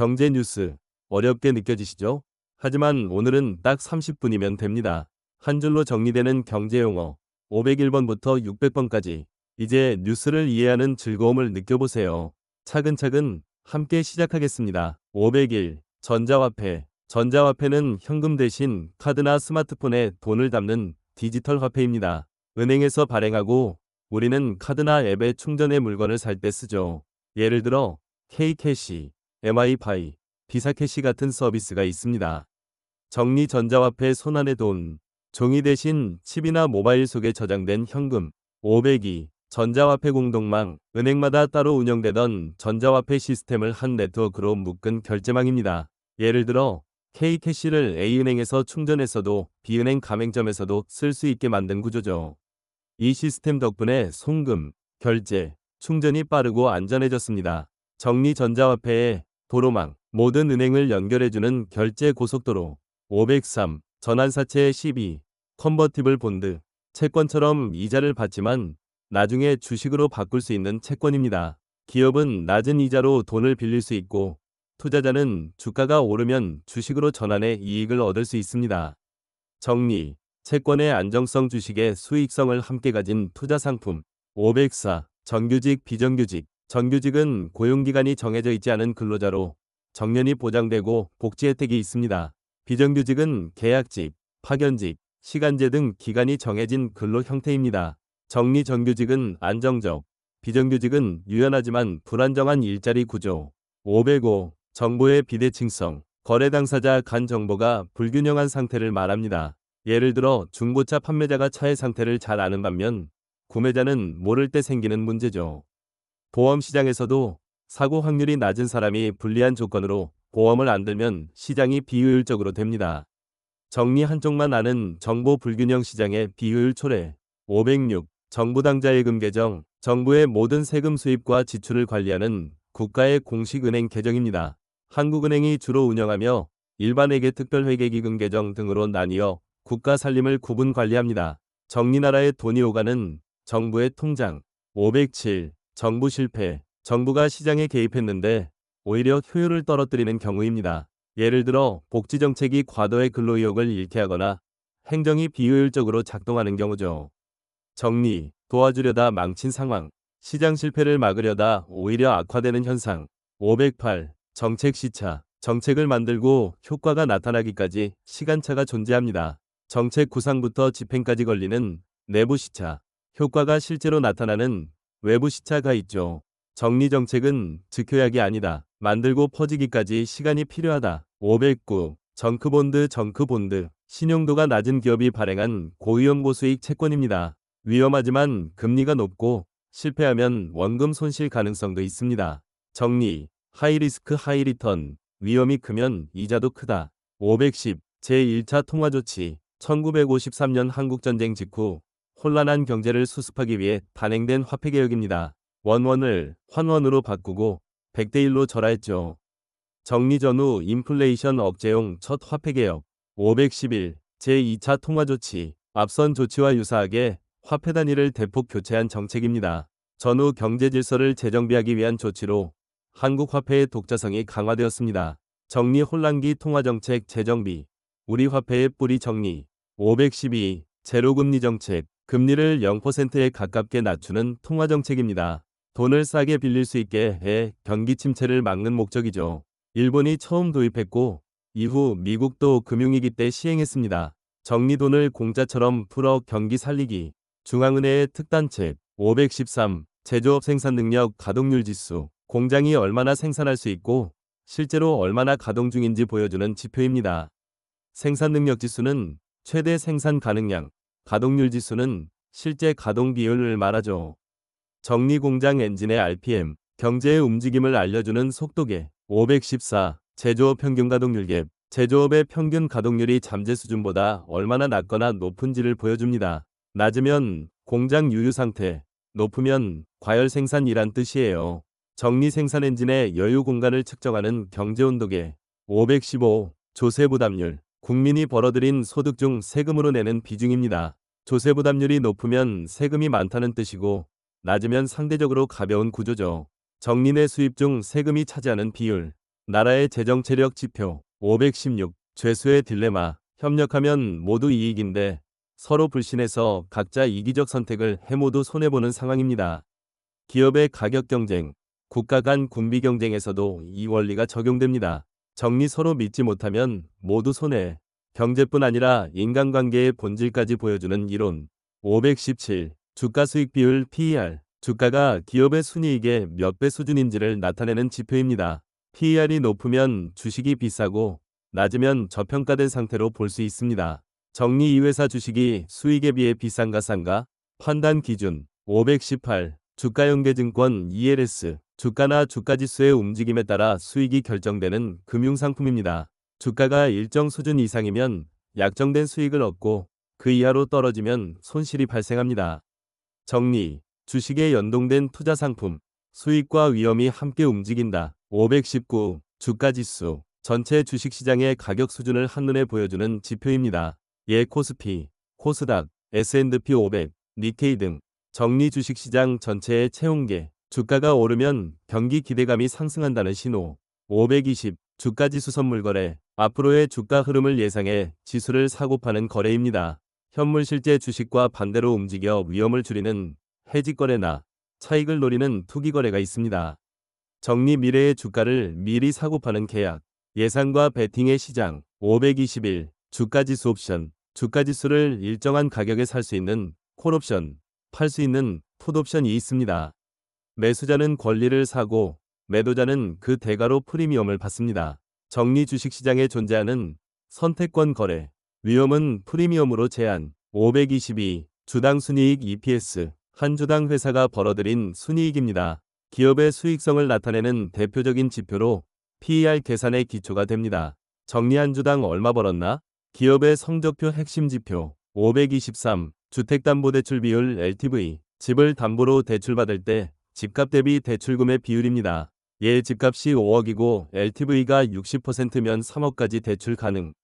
경제 뉴스 어렵게 느껴지시죠? 하지만 오늘은 딱 30분이면 됩니다. 한 줄로 정리되는 경제 용어 501번부터 600번까지 이제 뉴스를 이해하는 즐거움을 느껴보세요. 차근차근 함께 시작하겠습니다. 501 전자화폐 전자화폐는 현금 대신 카드나 스마트폰에 돈을 담는 디지털 화폐입니다. 은행에서 발행하고 우리는 카드나 앱에 충전해 물건을 살 때 쓰죠. 예를 들어 K캐시, MI파이, 비사캐시 같은 서비스가 있습니다. 정리 전자화폐 손안의 돈, 종이 대신 칩이나 모바일 속에 저장된 현금, 502, 전자화폐 공동망, 은행마다 따로 운영되던 전자화폐 시스템을 한 네트워크로 묶은 결제망입니다. 예를 들어 K캐시를 A은행에서 충전했어도 B은행 가맹점에서도 쓸 수 있게 만든 구조죠. 이 시스템 덕분에 송금, 결제, 충전이 빠르고 안전해졌습니다. 정리 전자화폐에 도로망, 모든 은행을 연결해주는 결제 고속도로, 503, 전환사채 12, 컨버티블 본드, 채권처럼 이자를 받지만 나중에 주식으로 바꿀 수 있는 채권입니다. 기업은 낮은 이자로 돈을 빌릴 수 있고 투자자는 주가가 오르면 주식으로 전환해 이익을 얻을 수 있습니다. 정리, 채권의 안정성 주식의 수익성을 함께 가진 투자 상품 504 정규직 비정규직 정규직은 고용기간이 정해져 있지 않은 근로자로 정년이 보장되고 복지 혜택이 있습니다. 비정규직은 계약직, 파견직, 시간제 등 기간이 정해진 근로 형태입니다. 정리 정규직은 안정적, 비정규직은 유연하지만 불안정한 일자리 구조. 505 정보의 비대칭성 거래 당사자 간 정보가 불균형한 상태를 말합니다. 예를 들어 중고차 판매자가 차의 상태를 잘 아는 반면 구매자는 모를 때 생기는 문제죠. 보험 시장에서도 사고 확률이 낮은 사람이 불리한 조건으로 보험을 안 들면 시장이 비효율적으로 됩니다. 정리 한쪽만 아는 정보 불균형 시장의 비효율 초래 506 정부 당자예금 개정 정부의 모든 세금 수입과 지출을 관리하는 국가의 공식 은행 개정입니다. 한국은행이 주로 운영하며 일반회계 특별회계기금 개정 등으로 나뉘어 국가 살림을 구분 관리합니다. 정리나라의 돈이 오가는 정부의 통장 507 정부 실패 정부가 시장에 개입했는데 오히려 효율을 떨어뜨리는 경우입니다. 예를 들어 복지정책이 과도의 근로의욕을 잃게 하거나 행정이 비효율적으로 작동하는 경우죠. 정리, 도와주려다 망친 상황, 시장 실패를 막으려다 오히려 악화되는 현상. 508. 정책 시차. 정책을 만들고 효과가 나타나기까지 시간차가 존재합니다. 정책 구상부터 집행까지 걸리는 내부 시차. 효과가 실제로 나타나는 외부 시차가 있죠. 정리 정책은 즉효약이 아니다. 만들고 퍼지기까지 시간이 필요하다. 509. 정크본드 정크본드. 신용도가 낮은 기업이 발행한 고위험 고 수익 채권입니다. 위험하지만 금리가 높고 실패하면 원금 손실 가능성도 있습니다. 정리, 하이리스크 하이리턴, 위험이 크면 이자도 크다. 510. 제1차 통화조치, 1953년 한국전쟁 직후 혼란한 경제를 수습하기 위해 단행된 화폐개혁입니다. 원원을 환원으로 바꾸고 100대1로 절하했죠. 정리 전후 인플레이션 억제용 첫 화폐개혁 511 제2차 통화조치 앞선 조치와 유사하게 화폐 단위를 대폭 교체한 정책입니다. 전후 경제 질서를 재정비하기 위한 조치로 한국 화폐의 독자성이 강화되었습니다. 정리 혼란기 통화정책 재정비 우리 화폐의 뿌리 정리 512 제로금리 정책 금리를 0%에 가깝게 낮추는 통화정책입니다. 돈을 싸게 빌릴 수 있게 해 경기 침체를 막는 목적이죠. 일본이 처음 도입했고 이후 미국도 금융위기 때 시행했습니다. 정리돈을 공짜처럼 풀어 경기 살리기 중앙은행의 특단책 513 제조업 생산 능력 가동률 지수 공장이 얼마나 생산할 수 있고 실제로 얼마나 가동 중인지 보여주는 지표입니다. 생산 능력 지수는 최대 생산 가능량, 가동률 지수는 실제 가동 비율을 말하죠. 정리 공장 엔진의 RPM, 경제의 움직임을 알려주는 속도계 514 제조업 평균 가동률 갭 제조업의 평균 가동률이 잠재 수준보다 얼마나 낮거나 높은지를 보여줍니다. 낮으면 공장 유유 상태, 높으면 과열 생산이란 뜻이에요. 정리 생산 엔진의 여유 공간을 측정하는 경제 온도계 515 조세 부담률 국민이 벌어들인 소득 중 세금으로 내는 비중입니다. 조세 부담률이 높으면 세금이 많다는 뜻이고 낮으면 상대적으로 가벼운 구조죠. 정리 내 수입 중 세금이 차지하는 비율 나라의 재정 체력 지표 516 죄수의 딜레마 협력하면 모두 이익인데 서로 불신해서 각자 이기적 선택을 해 모두 손해보는 상황입니다. 기업의 가격 경쟁, 국가 간 군비 경쟁에서도 이 원리가 적용됩니다. 정리 서로 믿지 못하면 모두 손해. 경제뿐 아니라 인간관계의 본질까지 보여주는 이론. 517. 주가 수익 비율 PER. 주가가 기업의 순이익의 몇 배 수준인지를 나타내는 지표입니다. PER이 높으면 주식이 비싸고 낮으면 저평가된 상태로 볼 수 있습니다. 정리 이 회사 주식이 수익에 비해 비싼가 싼가? 판단 기준 518. 주가연계증권 ELS. 주가나 주가지수의 움직임에 따라 수익이 결정되는 금융상품입니다. 주가가 일정 수준 이상이면 약정된 수익을 얻고 그 이하로 떨어지면 손실이 발생합니다. 정리. 주식에 연동된 투자 상품. 수익과 위험이 함께 움직인다. 519. 주가지수. 전체 주식시장의 가격 수준을 한눈에 보여주는 지표입니다. 예 코스피, 코스닥, S&P 500, 니케이 등 정리 주식시장 전체의 채용계. 주가가 오르면 경기 기대감이 상승한다는 신호. 520. 주가지수 선물거래. 앞으로의 주가 흐름을 예상해 지수를 사고 파는 거래입니다. 현물 실제 주식과 반대로 움직여 위험을 줄이는 해지 거래나 차익을 노리는 투기 거래가 있습니다. 정리 미래의 주가를 미리 사고 파는 계약. 예상과 베팅의 시장. 521. 주가지수 옵션. 주가지수를 일정한 가격에 살 수 있는 콜옵션. 팔 수 있는 풋옵션이 있습니다. 매수자는 권리를 사고 매도자는 그 대가로 프리미엄을 받습니다. 정리 주식시장에 존재하는 선택권 거래, 위험은 프리미엄으로 제한, 522, 주당 순이익 EPS, 한 주당 회사가 벌어들인 순이익입니다. 기업의 수익성을 나타내는 대표적인 지표로 PER 계산의 기초가 됩니다. 정리 한 주당 얼마 벌었나? 기업의 성적표 핵심 지표 523 주택담보대출 비율 LTV 집을 담보로 대출받을 때 집값 대비 대출금의 비율입니다. 예 집값이 5억이고 LTV가 60%면 3억까지 대출 가능.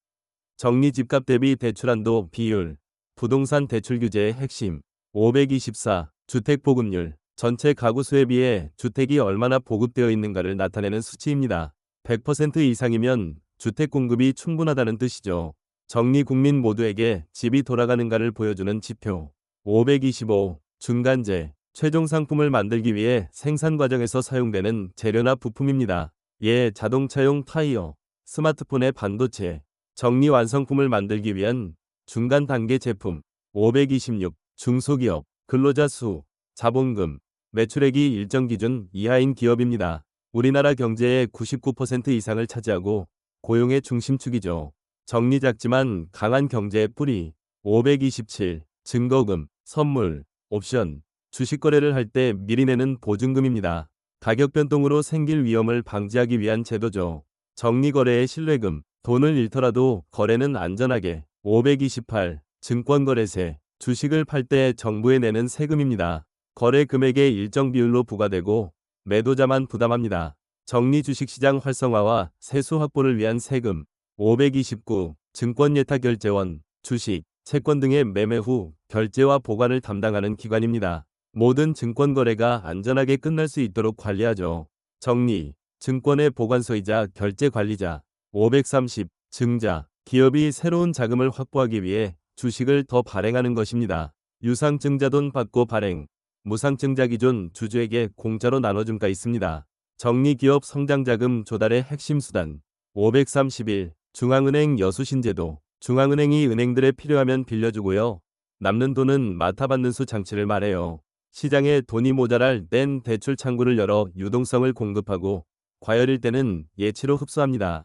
정리 집값 대비 대출한도 비율 부동산 대출 규제의 핵심 524 주택 보급률 전체 가구 수에 비해 주택이 얼마나 보급되어 있는가를 나타내는 수치입니다. 100% 이상이면 주택 공급이 충분하다는 뜻이죠. 정리 국민 모두에게 집이 돌아가는가를 보여주는 지표 525 중간재 최종 상품을 만들기 위해 생산 과정에서 사용되는 재료나 부품입니다. 예, 자동차용 타이어, 스마트폰의 반도체, 정리 완성품을 만들기 위한 중간 단계 제품 526 중소기업, 근로자 수, 자본금, 매출액이 일정 기준 이하인 기업입니다. 우리나라 경제의 99% 이상을 차지하고 고용의 중심축이죠. 정리 작지만 강한 경제의 뿌리 527 증거금, 선물, 옵션, 주식 거래를 할 때 미리 내는 보증금입니다. 가격 변동으로 생길 위험을 방지하기 위한 제도죠. 정리 거래의 신뢰금, 돈을 잃더라도 거래는 안전하게 528 증권거래세, 주식을 팔 때 정부에 내는 세금입니다. 거래 금액의 일정 비율로 부과되고 매도자만 부담합니다. 정리 주식시장 활성화와 세수 확보를 위한 세금 529 증권예탁 결제원, 주식, 채권 등의 매매 후 결제와 보관을 담당하는 기관입니다. 모든 증권 거래가 안전하게 끝날 수 있도록 관리하죠. 정리, 증권의 보관소이자 결제 관리자, 530, 증자, 기업이 새로운 자금을 확보하기 위해 주식을 더 발행하는 것입니다. 유상증자돈 받고 발행, 무상증자 기존 주주에게 공짜로 나눠준가 있습니다. 정리기업 성장자금 조달의 핵심 수단, 531, 중앙은행 여수신제도, 중앙은행이 은행들에 필요하면 빌려주고요. 남는 돈은 맡아받는 수 장치를 말해요. 시장에 돈이 모자랄 땐 대출 창구를 열어 유동성을 공급하고 과열일 때는 예치로 흡수합니다.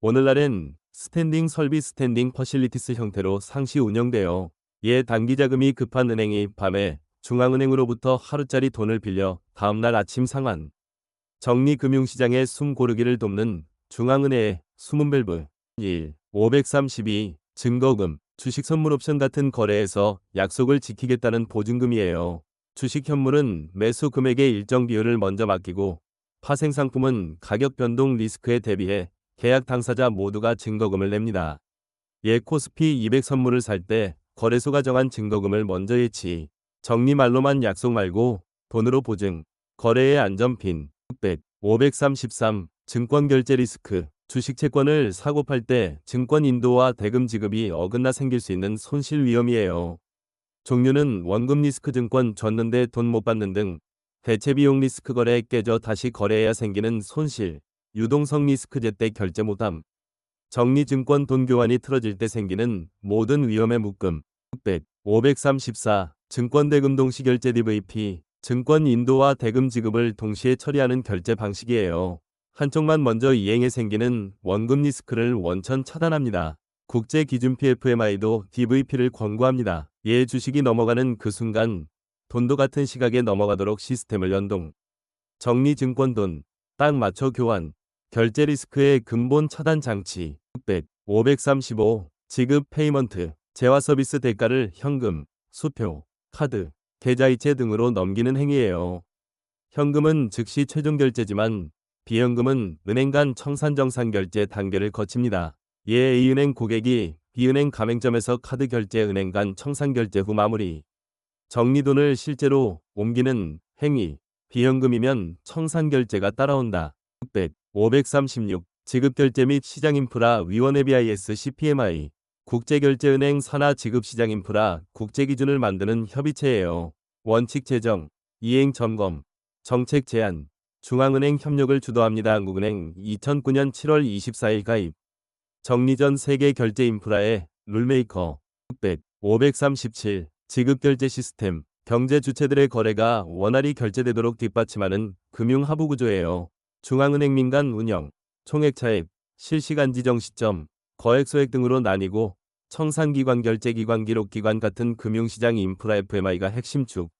오늘날엔 스탠딩 설비 스탠딩 퍼실리티스 형태로 상시 운영되어 예 단기 자금이 급한 은행이 밤에 중앙은행으로부터 하루짜리 돈을 빌려 다음날 아침 상환. 정리금융시장의 숨 고르기를 돕는 중앙은행의 숨은 밸브 1. 532. 증거금, 주식 선물 옵션 같은 거래에서 약속을 지키겠다는 보증금이에요. 주식 현물은 매수 금액의 일정 비율을 먼저 맡기고 파생 상품은 가격 변동 리스크에 대비해 계약 당사자 모두가 증거금을 냅니다. 예 코스피 200 선물을 살 때 거래소가 정한 증거금을 먼저 예치. 정리 말로만 약속 말고 돈으로 보증. 거래의 안전핀 600, 533 증권 결제 리스크. 주식 채권을 사고 팔 때 증권 인도와 대금 지급이 어긋나 생길 수 있는 손실 위험이에요. 종류는 원금 리스크 증권 줬는데 돈 못 받는 등 대체 비용 리스크 거래 깨져 다시 거래해야 생기는 손실, 유동성 리스크 제때 결제 못함, 정리 증권 돈 교환이 틀어질 때 생기는 모든 위험의 묶음, 600, 534, 증권 대금 동시 결제 DVP, 증권 인도와 대금 지급을 동시에 처리하는 결제 방식이에요. 한쪽만 먼저 이행해 생기는 원금 리스크를 원천 차단합니다. 국제 기준 PFMI도 DVP를 권고합니다. 예 주식이 넘어가는 그 순간 돈도 같은 시각에 넘어가도록 시스템을 연동. 정리 증권 돈, 딱 맞춰 교환, 결제 리스크의 근본 차단 장치, 600, 535, 지급 페이먼트, 재화 서비스 대가를 현금, 수표, 카드, 계좌이체 등으로 넘기는 행위예요. 현금은 즉시 최종 결제지만 비현금은 은행 간 청산정산 결제 단계를 거칩니다. 예 A은행 고객이 B은행 가맹점에서 카드 결제 은행 간 청산 결제 후 마무리. 정리돈을 실제로 옮기는 행위. 비현금이면 청산 결제가 따라온다. 600, 536 지급결제 및 시장인프라 위원회 BIS CPMI 국제결제은행 산하 지급시장인프라 국제기준을 만드는 협의체예요. 원칙 제정, 이행 점검, 정책 제안, 중앙은행 협력을 주도합니다. 한국은행 2009년 7월 24일 가입. 정리전 세계 결제 인프라의 룰메이커 600, 537 지급결제 시스템 경제 주체들의 거래가 원활히 결제되도록 뒷받침하는 금융 하부 구조예요. 중앙은행 민간 운영, 총액 차입, 실시간 지정 시점, 거액 소액 등으로 나뉘고 청산기관 결제기관 기록기관 같은 금융시장 인프라 FMI가 핵심 축.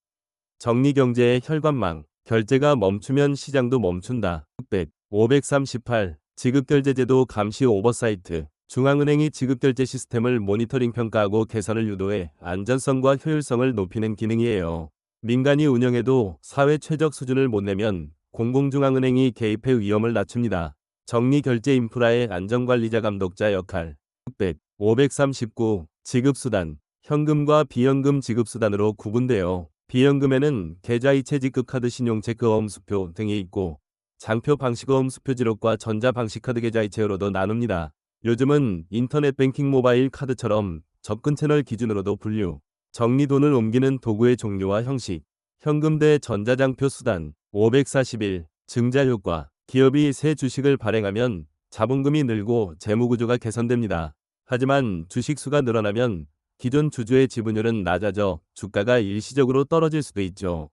정리경제의 혈관망, 결제가 멈추면 시장도 멈춘다. 600, 538, 지급결제제도 감시 오버사이트, 중앙은행이 지급결제 시스템을 모니터링 평가하고 개선을 유도해 안전성과 효율성을 높이는 기능이에요. 민간이 운영해도 사회 최적 수준을 못 내면 공공중앙은행이 개입해 위험을 낮춥니다. 정리결제 인프라의 안전관리자 감독자 역할 600, 539 지급수단 현금과 비현금 지급수단으로 구분되어 비현금에는 계좌이체 지급 카드 신용체크 어음수표 등이 있고 장표 방식 어음수표 지록과 전자 방식 카드 계좌 이체로도 나눕니다. 요즘은 인터넷 뱅킹 모바일 카드처럼 접근 채널 기준으로도 분류 정리 돈을 옮기는 도구의 종류와 형식 현금 대 전자장표 수단 541 증자 효과 기업이 새 주식을 발행하면 자본금이 늘고 재무구조가 개선됩니다. 하지만 주식 수가 늘어나면 기존 주주의 지분율은 낮아져 주가가 일시적으로 떨어질 수도 있죠.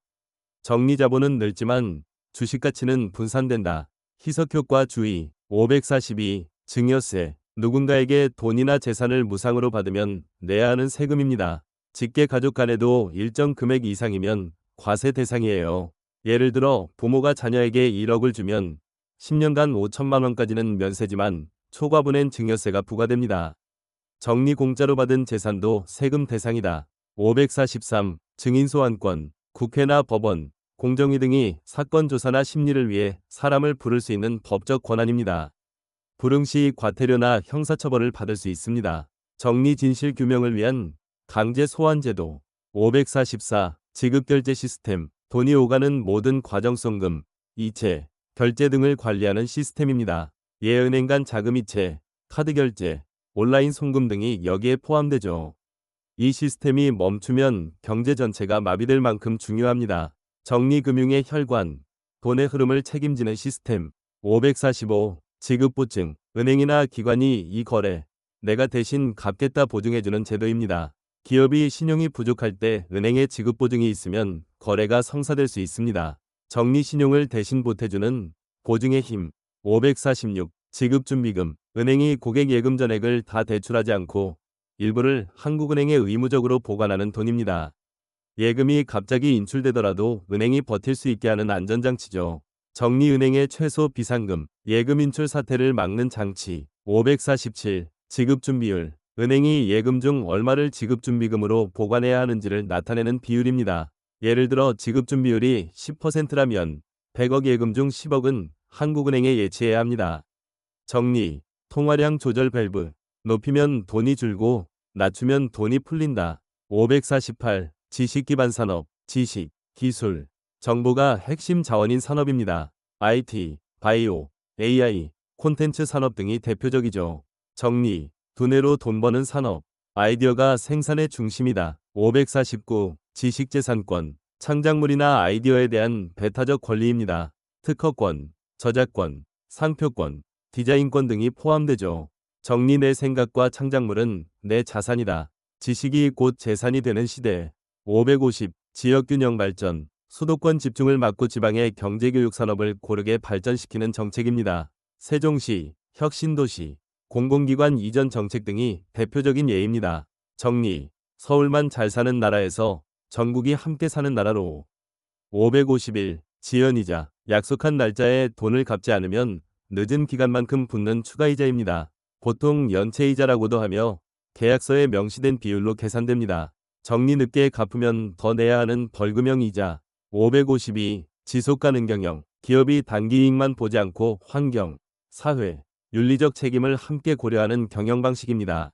정리자본은 늘지만 주식 가치는 분산된다. 희석효과 주의 542 증여세 누군가에게 돈이나 재산을 무상으로 받으면 내야 하는 세금입니다. 직계 가족 간에도 일정 금액 이상이면 과세 대상이에요. 예를 들어 부모가 자녀에게 1억을 주면 10년간 5천만 원까지는 면세지만 초과분엔 증여세가 부과됩니다. 정리 공짜로 받은 재산도 세금 대상이다. 543. 증인소환권. 국회나 법원, 공정위 등이 사건 조사나 심리를 위해 사람을 부를 수 있는 법적 권한입니다. 불응 시 과태료나 형사처벌을 받을 수 있습니다. 정리 진실 규명을 위한 강제 소환 제도. 544. 지급결제 시스템. 돈이 오가는 모든 과정송금, 이체, 결제 등을 관리하는 시스템입니다. 예은행 간 자금 이체, 카드 결제, 온라인 송금 등이 여기에 포함되죠. 이 시스템이 멈추면 경제 전체가 마비될 만큼 중요합니다. 정리금융의 혈관, 돈의 흐름을 책임지는 시스템. 545. 지급보증. 은행이나 기관이 이 거래, 내가 대신 갚겠다 보증해주는 제도입니다. 기업이 신용이 부족할 때 은행에 지급보증이 있으면 거래가 성사될 수 있습니다. 정리신용을 대신 보태주는 보증의 힘 546 지급준비금 은행이 고객 예금 전액을 다 대출하지 않고 일부를 한국은행에 의무적으로 보관하는 돈입니다. 예금이 갑자기 인출되더라도 은행이 버틸 수 있게 하는 안전장치죠. 정리은행의 최소 비상금, 예금 인출 사태를 막는 장치 547 지급준비율 은행이 예금 중 얼마를 지급준비금으로 보관해야 하는지를 나타내는 비율입니다. 예를 들어 지급준비율이 10%라면 100억 예금 중 10억은 한국은행에 예치해야 합니다. 정리, 통화량 조절 밸브, 높이면 돈이 줄고 낮추면 돈이 풀린다. 548. 지식 기반 산업, 지식, 기술, 정보가 핵심 자원인 산업입니다. IT, 바이오, AI, 콘텐츠 산업 등이 대표적이죠. 정리, 두뇌로 돈 버는 산업, 아이디어가 생산의 중심이다. 549. 지식재산권, 창작물이나 아이디어에 대한 배타적 권리입니다. 특허권, 저작권, 상표권, 디자인권 등이 포함되죠. 정리 내 생각과 창작물은 내 자산이다. 지식이 곧 재산이 되는 시대. 550. 지역균형 발전, 수도권 집중을 막고 지방의 경제교육 산업을 고르게 발전시키는 정책입니다. 세종시, 혁신도시, 공공기관 이전 정책 등이 대표적인 예입니다. 정리, 서울만 잘 사는 나라에서 전국이 함께 사는 나라로 551. 지연이자, 약속한 날짜에 돈을 갚지 않으면 늦은 기간만큼 붙는 추가이자입니다. 보통 연체이자라고도 하며 계약서에 명시된 비율로 계산됩니다. 정리 늦게 갚으면 더 내야 하는 벌금형 이자. 552. 지속가능 경영. 기업이 단기 이익만 보지 않고 환경, 사회, 윤리적 책임을 함께 고려하는 경영 방식입니다.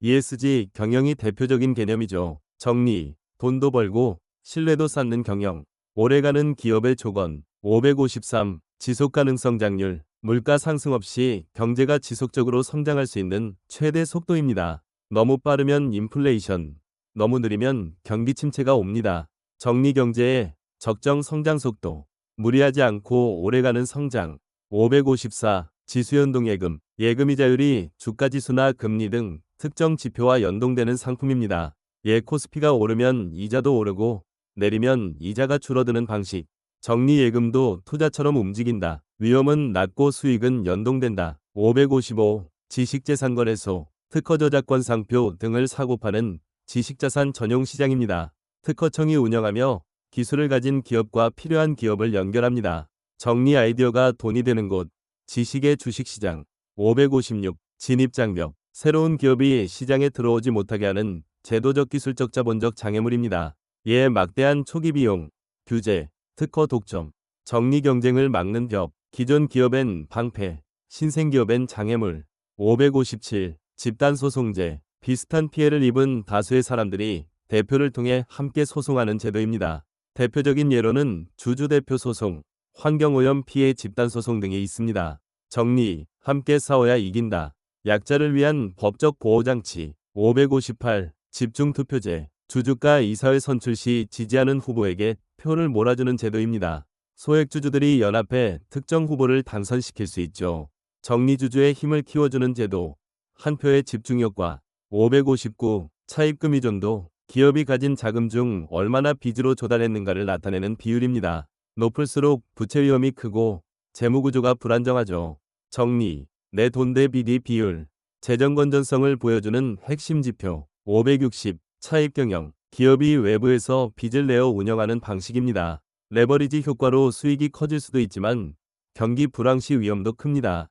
ESG 경영이 대표적인 개념이죠. 정리, 돈도 벌고 신뢰도 쌓는 경영. 오래가는 기업의 조건. 553. 지속 가능성 장률. 물가 상승 없이 경제가 지속적으로 성장할 수 있는 최대 속도입니다. 너무 빠르면 인플레이션, 너무 느리면 경기 침체가 옵니다. 정리 경제의 적정 성장 속도, 무리하지 않고 오래가는 성장. 554. 지수연동 예금. 예금이자율이 주가지수나 금리 등 특정 지표와 연동되는 상품입니다. 예 코스피가 오르면 이자도 오르고 내리면 이자가 줄어드는 방식. 정리 예금도 투자처럼 움직인다. 위험은 낮고 수익은 연동된다. 555. 지식재산거래소, 특허 저작권 상표 등을 사고 파는 지식자산 전용 시장입니다. 특허청이 운영하며 기술을 가진 기업과 필요한 기업을 연결합니다. 정리 아이디어가 돈이 되는 곳, 지식의 주식시장. 556. 진입장벽. 새로운 기업이 시장에 들어오지 못하게 하는 제도적 기술적 자본적 장애물입니다. 이에 막대한 초기 비용, 규제, 특허 독점, 정리 경쟁을 막는 벽, 기존 기업엔 방패, 신생 기업엔 장애물. 557. 집단소송제. 비슷한 피해를 입은 다수의 사람들이 대표를 통해 함께 소송하는 제도입니다. 대표적인 예로는 주주대표 소송, 환경오염 피해 집단소송 등이 있습니다. 정리, 함께 싸워야 이긴다. 약자를 위한 법적 보호장치. 558. 집중투표제. 주주가 이사회 선출 시 지지하는 후보에게 표를 몰아주는 제도입니다. 소액주주들이 연합해 특정 후보를 당선시킬 수 있죠. 정리주주의 힘을 키워주는 제도. 한 표의 집중력과 559. 차입금 의존도. 기업이 가진 자금 중 얼마나 빚으로 조달했는가를 나타내는 비율입니다. 높을수록 부채 위험이 크고 재무구조가 불안정하죠. 정리, 내 돈 대 비리 비율, 재정 건전성을 보여주는 핵심 지표 560 차입 경영 기업이 외부에서 빚을 내어 운영하는 방식입니다. 레버리지 효과로 수익이 커질 수도 있지만 경기 불황 시 위험도 큽니다.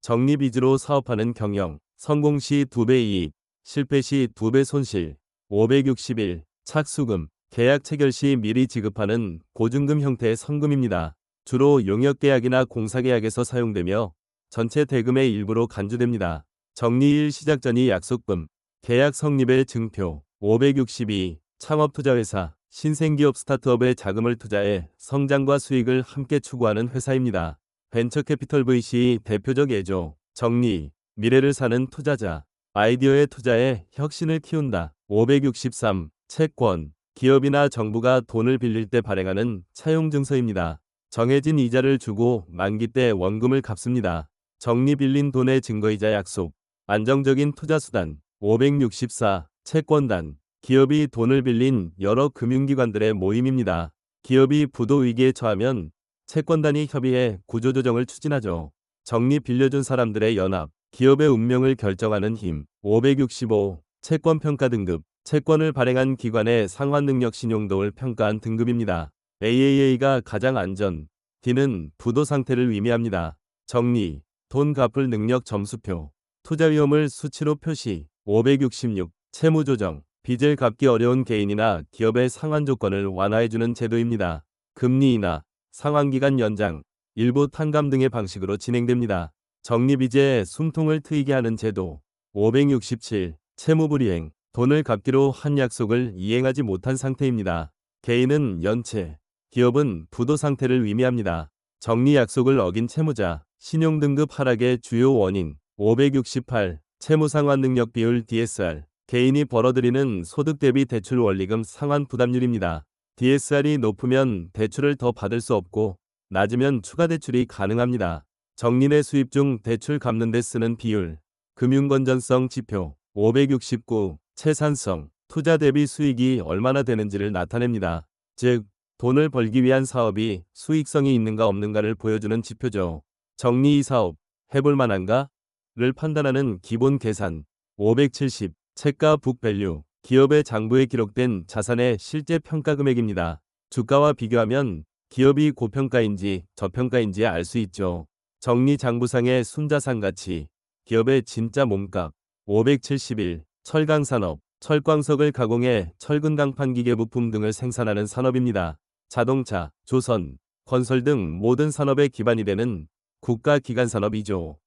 정리 빚으로 사업하는 경영 성공 시 2배 이익, 실패 시 2배 손실 561 착수금 계약 체결 시 미리 지급하는 보증금 형태의 성금입니다. 주로 용역계약이나 공사계약에서 사용되며 전체 대금의 일부로 간주됩니다. 정리일 시작 전이 약속금, 계약 성립의 증표, 562, 창업투자회사, 신생기업 스타트업에 자금을 투자해 성장과 수익을 함께 추구하는 회사입니다. 벤처캐피털 VC 대표적 예죠. 정리, 미래를 사는 투자자, 아이디어에 투자해 혁신을 키운다. 563, 채권, 기업이나 정부가 돈을 빌릴 때 발행하는 차용증서입니다. 정해진 이자를 주고 만기 때 원금을 갚습니다. 정리 빌린 돈의 증거이자 약속. 안정적인 투자수단. 564. 채권단. 기업이 돈을 빌린 여러 금융기관들의 모임입니다. 기업이 부도 위기에 처하면 채권단이 협의해 구조조정을 추진하죠. 정리 빌려준 사람들의 연합. 기업의 운명을 결정하는 힘. 565. 채권 평가 등급. 채권을 발행한 기관의 상환 능력 신용 도를 평가한 등급입니다. AAA가 가장 안전, D는 부도 상태를 의미합니다. 정리, 돈 갚을 능력 점수표, 투자 위험을 수치로 표시, 566, 채무 조정, 빚을 갚기 어려운 개인이나 기업의 상환 조건을 완화해주는 제도입니다. 금리 인하, 상환기간 연장, 일부 탕감 등의 방식으로 진행됩니다. 정리비제 숨통을 트이게 하는 제도, 567, 채무불이행, 돈을 갚기로 한 약속을 이행하지 못한 상태입니다. 개인은 연체, 기업은 부도 상태를 의미합니다. 정리 약속을 어긴 채무자, 신용등급 하락의 주요 원인 568 채무상환 능력 비율 DSR 개인이 벌어들이는 소득 대비 대출 원리금 상환 부담률입니다. DSR이 높으면 대출을 더 받을 수 없고 낮으면 추가 대출이 가능합니다. 정리내 수입 중 대출 갚는 데 쓰는 비율 금융건전성 지표 569 채산성 투자 대비 수익이 얼마나 되는지를 나타냅니다. 즉 돈을 벌기 위한 사업이 수익성이 있는가 없는가를 보여주는 지표죠. 정리 이 사업 해볼 만한가? 를 판단하는 기본 계산 570 채가 북밸류 기업의 장부에 기록된 자산의 실제 평가 금액입니다. 주가와 비교하면 기업이 고평가인지 저평가인지 알 수 있죠. 정리 장부상의 순자산 가치 기업의 진짜 몸값 571 철강산업 철광석을 가공해 철근 강판 기계 부품 등을 생산하는 산업입니다. 자동차, 조선, 건설 등 모든 산업의 기반이 되는 국가 기관 산업이죠.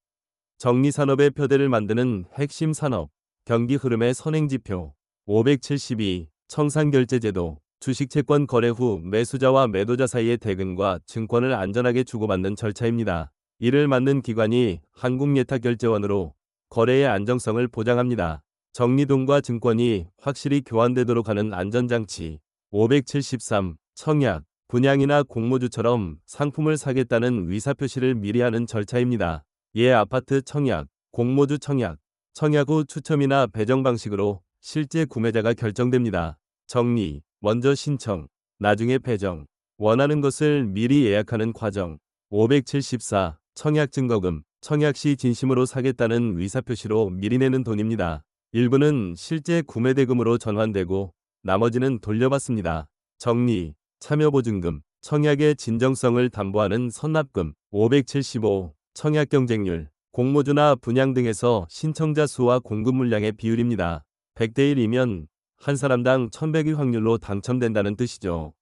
정리 산업의 표대를 만드는 핵심 산업, 경기 흐름의 선행지표 572 청산결제제도 주식채권 거래 후 매수자와 매도자 사이의 대금과 증권을 안전하게 주고받는 절차입니다. 이를 맡는 기관이 한국예탁결제원으로 거래의 안정성을 보장합니다. 정리돈과 증권이 확실히 교환되도록 하는 안전장치 573 청약 분양이나 공모주처럼 상품을 사겠다는 의사표시를 미리 하는 절차입니다. 예 아파트 청약, 공모주 청약, 청약 후 추첨이나 배정 방식으로 실제 구매자가 결정됩니다. 정리, 먼저 신청, 나중에 배정, 원하는 것을 미리 예약하는 과정. 574. 청약 증거금, 청약 시 진심으로 사겠다는 의사표시로 미리 내는 돈입니다. 일부는 실제 구매 대금으로 전환되고 나머지는 돌려받습니다. 정리, 참여 보증금, 청약의 진정성을 담보하는 선납금, 575, 청약 경쟁률, 공모주나 분양 등에서 신청자 수와 공급 물량의 비율입니다. 100대 1이면 한 사람당 1100일 확률로 당첨된다는 뜻이죠.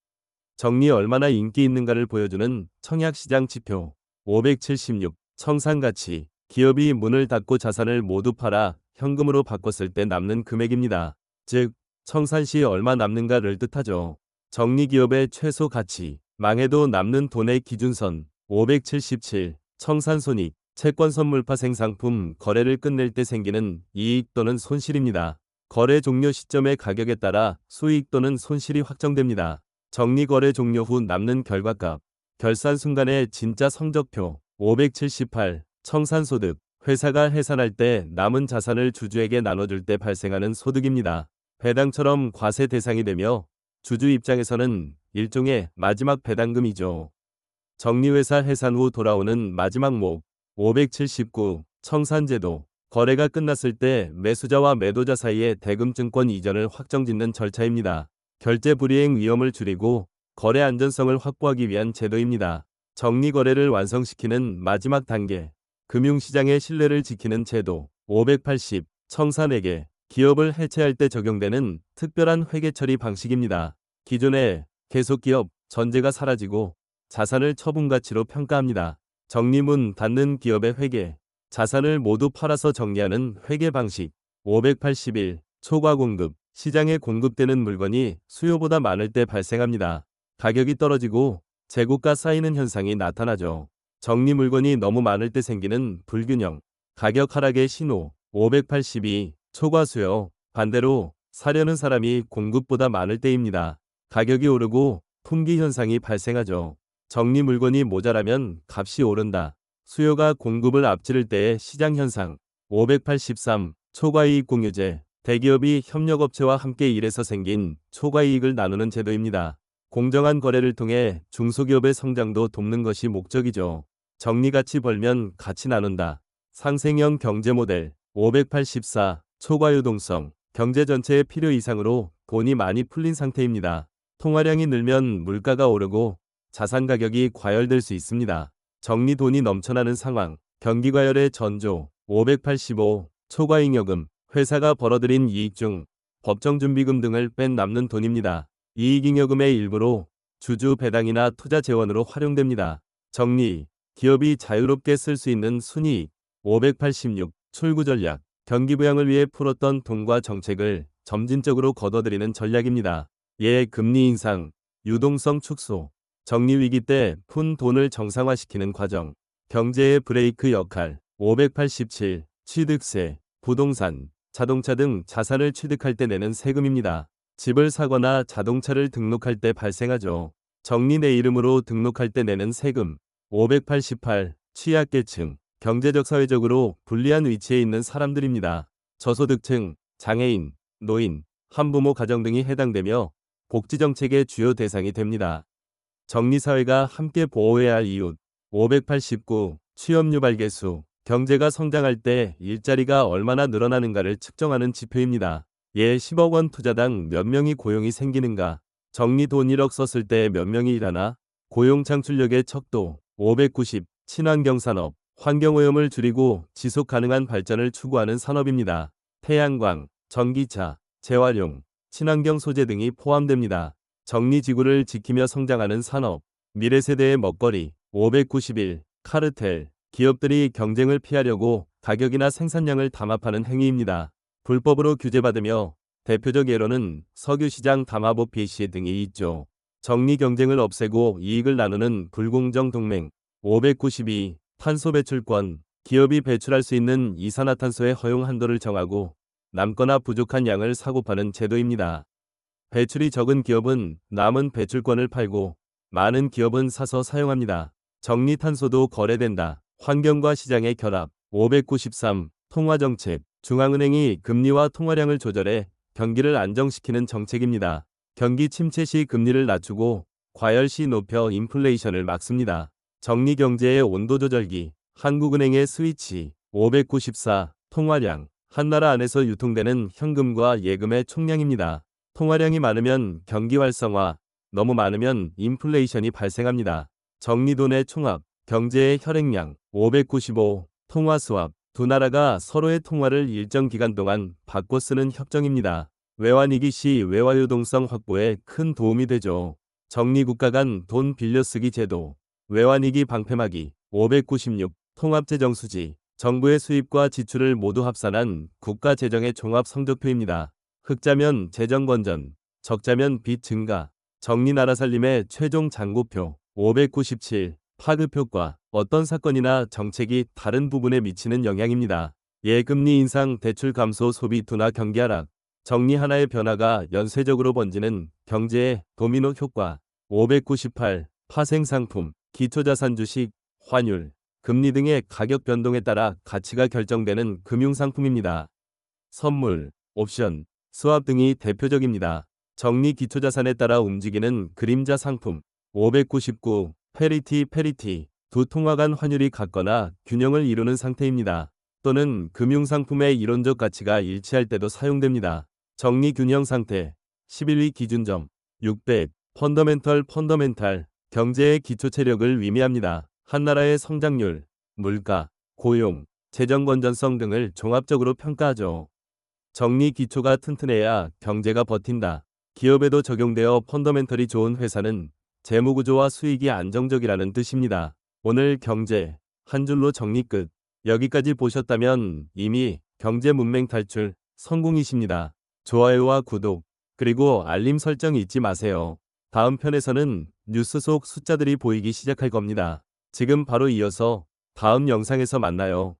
정리 얼마나 인기 있는가를 보여주는 청약 시장 지표 576 청산가치 기업이 문을 닫고 자산을 모두 팔아 현금으로 바꿨을 때 남는 금액입니다. 즉 청산 시 얼마 남는가를 뜻하죠. 정리기업의 최소 가치 망해도 남는 돈의 기준선 577 청산손익 채권 선물파 생상품 거래를 끝낼 때 생기는 이익 또는 손실입니다. 거래 종료 시점의 가격에 따라 수익 또는 손실이 확정됩니다. 정리 거래 종료 후 남는 결과값, 결산 순간의 진짜 성적표 578 청산소득 회사가 해산할 때 남은 자산을 주주에게 나눠줄 때 발생하는 소득입니다. 배당처럼 과세 대상이 되며 주주 입장에서는 일종의 마지막 배당금이죠. 정리회사 해산 후 돌아오는 마지막 목 579 청산제도 거래가 끝났을 때 매수자와 매도자 사이에 대금증권 이전을 확정짓는 절차입니다. 결제 불이행 위험을 줄이고 거래 안전성을 확보하기 위한 제도입니다. 정리 거래를 완성시키는 마지막 단계 금융시장의 신뢰를 지키는 제도 580 청산회계 기업을 해체할 때 적용되는 특별한 회계 처리 방식입니다. 기존의 계속기업 전제가 사라지고 자산을 처분 가치로 평가합니다. 정리문 닫는 기업의 회계 자산을 모두 팔아서 정리하는 회계 방식 581 초과 공급 시장에 공급되는 물건이 수요보다 많을 때 발생합니다. 가격이 떨어지고 재고가 쌓이는 현상이 나타나죠. 정리 물건이 너무 많을 때 생기는 불균형 가격 하락의 신호 582 초과 수요 반대로 사려는 사람이 공급보다 많을 때입니다. 가격이 오르고 품귀 현상이 발생하죠. 정리 물건이 모자라면 값이 오른다. 수요가 공급을 앞지를 때의 시장 현상 583 초과이익 공유제 대기업이 협력업체와 함께 일해서 생긴 초과이익을 나누는 제도입니다. 공정한 거래를 통해 중소기업의 성장도 돕는 것이 목적이죠. 정리가치 벌면 같이 나눈다. 상생형 경제 모델 584 초과유동성 경제 전체의 필요 이상으로 돈이 많이 풀린 상태입니다. 통화량이 늘면 물가가 오르고 자산 가격이 과열될 수 있습니다. 정리 돈이 넘쳐나는 상황, 경기 과열의 전조, 585, 초과잉여금, 회사가 벌어들인 이익 중 법정 준비금 등을 뺀 남는 돈입니다. 이익잉여금의 일부로 주주 배당이나 투자 재원으로 활용됩니다. 정리, 기업이 자유롭게 쓸 수 있는 순이익, 586, 출구 전략, 경기 부양을 위해 풀었던 돈과 정책을 점진적으로 걷어들이는 전략입니다. 예, 금리 인상, 유동성 축소, 정리 위기 때 푼 돈을 정상화시키는 과정, 경제의 브레이크 역할 587 취득세, 부동산, 자동차 등 자산을 취득할 때 내는 세금입니다. 집을 사거나 자동차를 등록할 때 발생하죠. 정리 내 이름으로 등록할 때 내는 세금 588 취약계층 경제적 사회적으로 불리한 위치에 있는 사람들입니다. 저소득층, 장애인, 노인, 한부모 가정 등이 해당되며 복지 정책의 주요 대상이 됩니다. 정리사회가 함께 보호해야 할 이웃 589 취업 유발 개수 경제가 성장할 때 일자리가 얼마나 늘어나는가를 측정하는 지표입니다. 예 10억 원 투자당 몇 명이 고용이 생기는가 정리 돈 1억 썼을 때 몇 명이 일하나 고용 창출력의 척도 590 친환경 산업 환경오염을 줄이고 지속 가능한 발전을 추구하는 산업입니다. 태양광, 전기차, 재활용, 친환경 소재 등이 포함됩니다. 정리 지구를 지키며 성장하는 산업, 미래 세대의 먹거리, 591, 카르텔, 기업들이 경쟁을 피하려고 가격이나 생산량을 담합하는 행위입니다. 불법으로 규제받으며 대표적 예로는 석유시장 담합업 BC 등이 있죠. 정리 경쟁을 없애고 이익을 나누는 불공정 동맹, 592, 탄소 배출권, 기업이 배출할 수 있는 이산화탄소의 허용 한도를 정하고 남거나 부족한 양을 사고 파는 제도입니다. 배출이 적은 기업은 남은 배출권을 팔고 많은 기업은 사서 사용합니다. 정리 탄소도 거래된다. 환경과 시장의 결합 593 통화정책 중앙은행이 금리와 통화량을 조절해 경기를 안정시키는 정책입니다. 경기 침체 시 금리를 낮추고 과열 시 높여 인플레이션을 막습니다. 정리 경제의 온도 조절기 한국은행의 스위치 594 통화량 한 나라 안에서 유통되는 현금과 예금의 총량입니다. 통화량이 많으면 경기 활성화, 너무 많으면 인플레이션이 발생합니다. 정리돈의 총합, 경제의 혈액량 595 통화 수합 두 나라가 서로의 통화를 일정 기간 동안 바꿔 쓰는 협정입니다. 외환위기 시 외화유동성 확보에 큰 도움이 되죠. 정리국가 간 돈 빌려쓰기 제도 외환위기 방패막이 596 통합재정수지 정부의 수입과 지출을 모두 합산한 국가재정의 종합 성적표입니다. 흑자면 재정건전, 적자면 빚 증가, 정리나라 살림의 최종 잔고표 597 파급 효과 어떤 사건이나 정책이 다른 부분에 미치는 영향입니다. 예금리 인상, 대출 감소, 소비 둔화, 경기 하락, 정리 하나의 변화가 연쇄적으로 번지는 경제의 도미노 효과 598 파생 상품, 기초자산 주식, 환율, 금리 등의 가격 변동에 따라 가치가 결정되는 금융상품입니다. 선물, 옵션, 수합 등이 대표적입니다. 정리 기초자산에 따라 움직이는 그림자 상품 599 페리티 페리티 두 통화 간 환율이 같거나 균형을 이루는 상태입니다. 또는 금융상품의 이론적 가치가 일치할 때도 사용됩니다. 정리 균형 상태 11위 기준점 600 펀더멘털 펀더멘탈 경제의 기초 체력을 의미합니다. 한 나라의 성장률, 물가, 고용, 재정 건전성 등을 종합적으로 평가하죠. 정리 기초가 튼튼해야 경제가 버틴다. 기업에도 적용되어 펀더멘털이 좋은 회사는 재무구조와 수익이 안정적이라는 뜻입니다. 오늘 경제 한 줄로 정리 끝. 여기까지 보셨다면 이미 경제 문맹 탈출 성공이십니다. 좋아요와 구독 그리고 알림 설정 잊지 마세요. 다음 편에서는 뉴스 속 숫자들이 보이기 시작할 겁니다. 지금 바로 이어서 다음 영상에서 만나요.